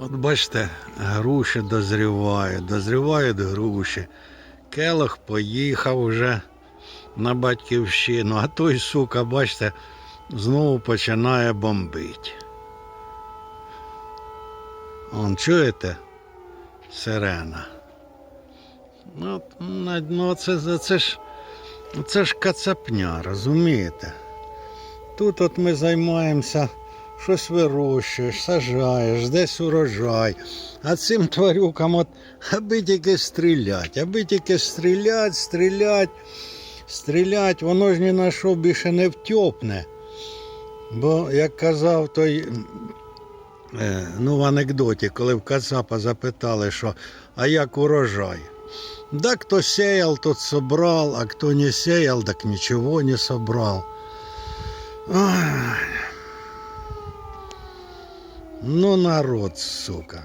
От бачите, груші дозрівають, дозрівають груші. Келох поїхав вже на батьківщину, а той, сука, бачите, знову починає бомбити. Он чуєте? Сирена. Ну, ну це, це, ж, це ж кацапня, розумієте? Тут от ми займаємося, щось вирощуєш, сажаєш, десь урожай. А цим тварюкам от аби тільки стрілять, аби тільки стрілять, стрілять, стрілять, воно ж ні на що більше не втьопне. Бо, як казав той, е, ну в анекдоті, коли в Кацапа запитали, що а як урожай? Да, кто сеял, тот собрал, а кто не сеял, так ничего не собрал. Ай. Ну, народ, сука.